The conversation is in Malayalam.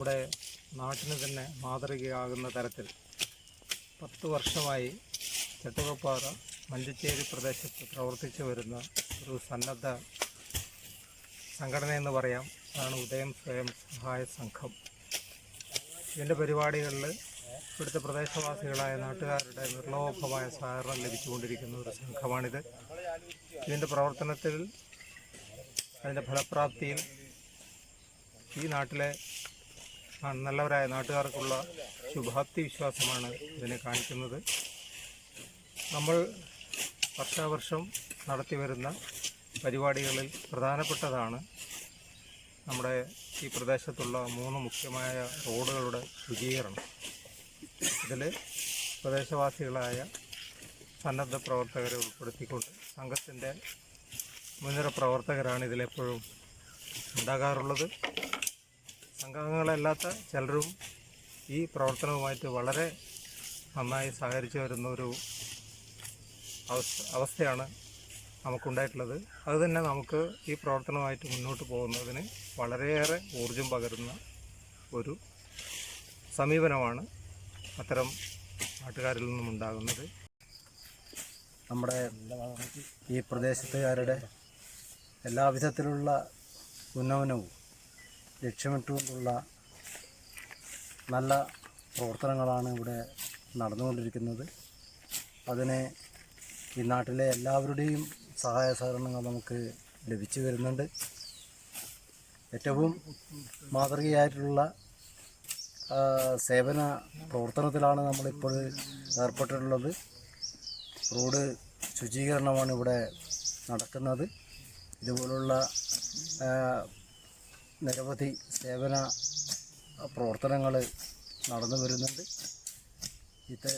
നമ്മുടെ നാട്ടിന് തന്നെ മാതൃകയാകുന്ന തരത്തിൽ പത്ത് വർഷമായി ചെട്ടുകപ്പാറ മഞ്ചേരി പ്രദേശത്ത് പ്രവർത്തിച്ചു വരുന്ന ഒരു സന്നദ്ധ സംഘടന എന്ന് പറയാം. അതാണ് ഉദയം സ്വയം സഹായ സംഘം. ഇതിന്റെ പരിപാടികളിൽ ഇവിടുത്തെ പ്രദേശവാസികളായ നാട്ടുകാരുടെ നിർലോഭമായ സഹകരണം ലഭിച്ചുകൊണ്ടിരിക്കുന്ന ഒരു സംഘമാണിത്. ഇതിന്റെ പ്രവർത്തനത്തിൽ അതിന്റെ ഫലപ്രാപ്തിയിൽ ഈ നാട്ടിലെ നല്ലവരായ നാട്ടുകാർക്കുള്ള ശുഭാപ്തി വിശ്വാസമാണ് ഇതിനെ കാണിക്കുന്നത്. നമ്മൾ വർഷാവർഷം നടത്തി വരുന്ന പരിപാടികളിൽ പ്രധാനപ്പെട്ടതാണ് നമ്മുടെ ഈ പ്രദേശത്തുള്ള മൂന്ന് മുഖ്യമായ റോഡുകളുടെ ശുചീകരണം. ഇതിൽ പ്രദേശവാസികളായ സന്നദ്ധ പ്രവർത്തകരെ ഉൾപ്പെടുത്തിക്കൊണ്ട് സംഘത്തിന്റെ മുൻനിര പ്രവർത്തകരാണ് ഇതിലെപ്പോഴും ഉണ്ടാകാറുള്ളത്. സംഘാംഗങ്ങളല്ലാത്ത ചിലരും ഈ പ്രവർത്തനവുമായിട്ട് വളരെ നന്നായി സഹകരിച്ചു വരുന്ന ഒരു അവസ്ഥ അവസ്ഥയാണ് നമുക്കുണ്ടായിട്ടുള്ളത്. അതുതന്നെ നമുക്ക് ഈ പ്രവർത്തനവുമായിട്ട് മുന്നോട്ട് പോകുന്നതിന് വളരെയേറെ ഊർജം പകരുന്ന ഒരു സമീപനമാണ് അത്തരം നാട്ടുകാരിൽ നിന്നും ഉണ്ടാകുന്നത്. നമ്മുടെ ഈ പ്രദേശത്തുകാരുടെ എല്ലാവിധത്തിലുള്ള ഉന്നമനവും ലക്ഷ്യമിട്ടുകൊണ്ടുള്ള നല്ല പ്രവർത്തനങ്ങളാണ് ഇവിടെ നടന്നുകൊണ്ടിരിക്കുന്നത്. അതിനെ ഈ നാട്ടിലെ എല്ലാവരുടെയും സഹായ സഹകരണങ്ങൾ നമുക്ക് ലഭിച്ചു വരുന്നുണ്ട് ഏറ്റവും മാതൃകയായിട്ടുള്ള സേവന പ്രവർത്തനത്തിലാണ് നമ്മളിപ്പോൾ ഏർപ്പെട്ടിട്ടുള്ളത്. റോഡ് ശുചീകരണമാണ് ഇവിടെ നടക്കുന്നത്. ഇതുപോലുള്ള നിരവധി സേവന പ്രവർത്തനങ്ങൾ നടന്നു വരുന്നുണ്ട്. ഇത്